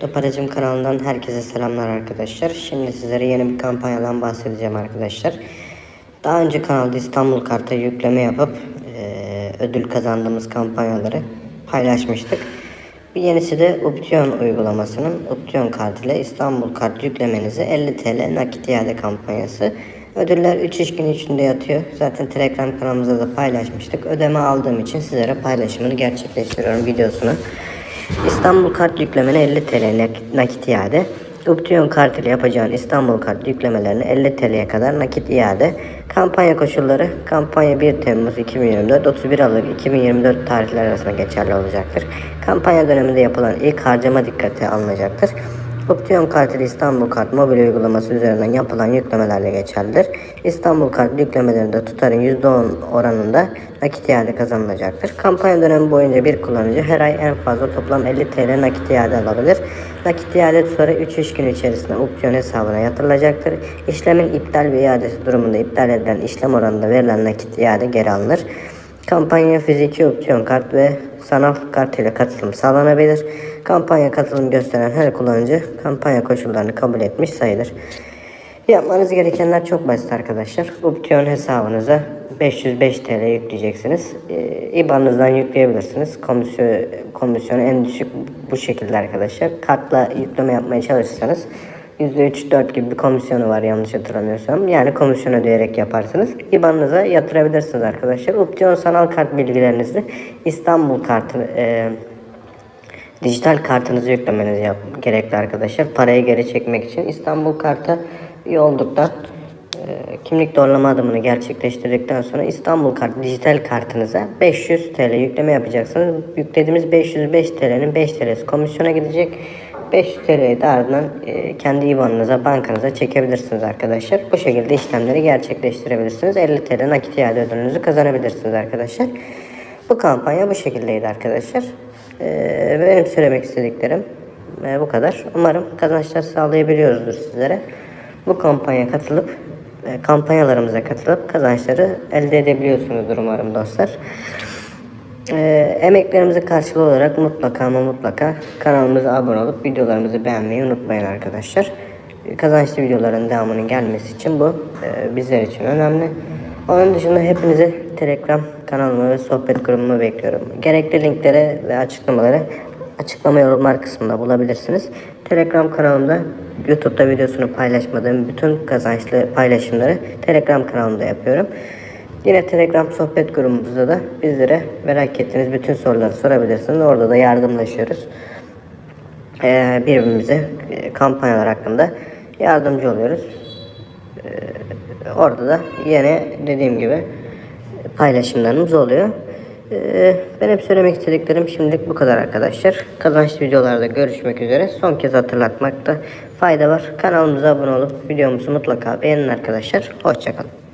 Toparacım kanalından herkese selamlar arkadaşlar. Şimdi sizlere yeni bir kampanyadan bahsedeceğim arkadaşlar. Daha önce kanalda İstanbul Kart'a yükleme yapıp eee, ödül kazandığımız kampanyaları paylaşmıştık. Bir yenisi de Option uygulamasının Option kart ile İstanbul Kart yüklemenizi 50 TL nakit iade kampanyası. Ödüller 3 iş günü içinde yatıyor. Zaten Telegram kanalımızda da paylaşmıştık. Ödeme aldığım için sizlere paylaşımını gerçekleştiriyorum videosunu. İstanbul kart yüklemene 50 TL nak- nakit iade. Option kart ile yapacağın İstanbul kart yüklemelerini 50 TL'ye kadar nakit iade. Kampanya koşulları kampanya 1 Temmuz 2024 31 Aralık 2024 tarihler arasında geçerli olacaktır. Kampanya döneminde yapılan ilk harcama dikkate alınacaktır. Option kart ile İstanbul kart mobil uygulaması üzerinden yapılan yüklemelerle geçerlidir. İstanbul kart yüklemelerinde tutarın %10 oranında nakit iade kazanılacaktır. Kampanya dönemi boyunca bir kullanıcı her ay en fazla toplam 50 TL nakit iade alabilir. Nakit iade tutarı 3 iş günü içerisinde opsiyon hesabına yatırılacaktır. İşlemin iptal ve iadesi durumunda iptal edilen işlem oranında verilen nakit iade geri alınır. Kampanya fiziki opsiyon kart ve sanal kart ile katılım sağlanabilir. Kampanya katılım gösteren her kullanıcı kampanya koşullarını kabul etmiş sayılır. Yapmanız gerekenler çok basit arkadaşlar. Opsiyon hesabınıza 505 TL yükleyeceksiniz. Ee, IBAN'ınızdan yükleyebilirsiniz. Komisyon, komisyonu en düşük bu şekilde arkadaşlar. Kartla yükleme yapmaya çalışırsanız %3-4 gibi bir komisyonu var yanlış hatırlamıyorsam. Yani komisyon ödeyerek yaparsınız. IBAN'ınıza yatırabilirsiniz arkadaşlar. Opsiyon sanal kart bilgilerinizi İstanbul kartı e, dijital kartınızı yüklemeniz gerekli arkadaşlar. Parayı geri çekmek için İstanbul kartı üye olduktan e, kimlik doğrulama adımını gerçekleştirdikten sonra İstanbul kart dijital kartınıza 500 TL yükleme yapacaksınız. Yüklediğimiz 505 TL'nin 5 TL'si komisyona gidecek. 500 TL'yi de ardından e, kendi IBAN'ınıza, bankanıza çekebilirsiniz arkadaşlar. Bu şekilde işlemleri gerçekleştirebilirsiniz. 50 TL nakit iade ödülünüzü kazanabilirsiniz arkadaşlar. Bu kampanya bu şekildeydi arkadaşlar. Ee, benim söylemek istediklerim e, bu kadar. Umarım kazançlar sağlayabiliyoruzdur sizlere. Bu kampanya katılıp kampanyalarımıza katılıp kazançları elde edebiliyorsunuzdur umarım dostlar. Ee, emeklerimizin karşılığı olarak mutlaka ama mutlaka kanalımıza abone olup videolarımızı beğenmeyi unutmayın arkadaşlar. Ee, Kazançlı videoların devamının gelmesi için bu e, bizler için önemli. Onun dışında hepinizi Telegram kanalıma ve sohbet grubuma bekliyorum. Gerekli linklere ve açıklamaları açıklama yorumlar kısmında bulabilirsiniz. Telegram kanalımda YouTube'da videosunu paylaşmadığım bütün kazançlı paylaşımları Telegram kanalımda yapıyorum. Yine Telegram sohbet grubumuzda da bizlere merak ettiğiniz bütün soruları sorabilirsiniz. Orada da yardımlaşıyoruz. Ee, birbirimize e, kampanyalar hakkında yardımcı oluyoruz. Ee, orada da yine dediğim gibi paylaşımlarımız oluyor. Ee, ben hep söylemek istediklerim şimdilik bu kadar arkadaşlar. Kazançlı videolarda görüşmek üzere. Son kez hatırlatmakta fayda var. Kanalımıza abone olup videomuzu mutlaka beğenin arkadaşlar. Hoşçakalın.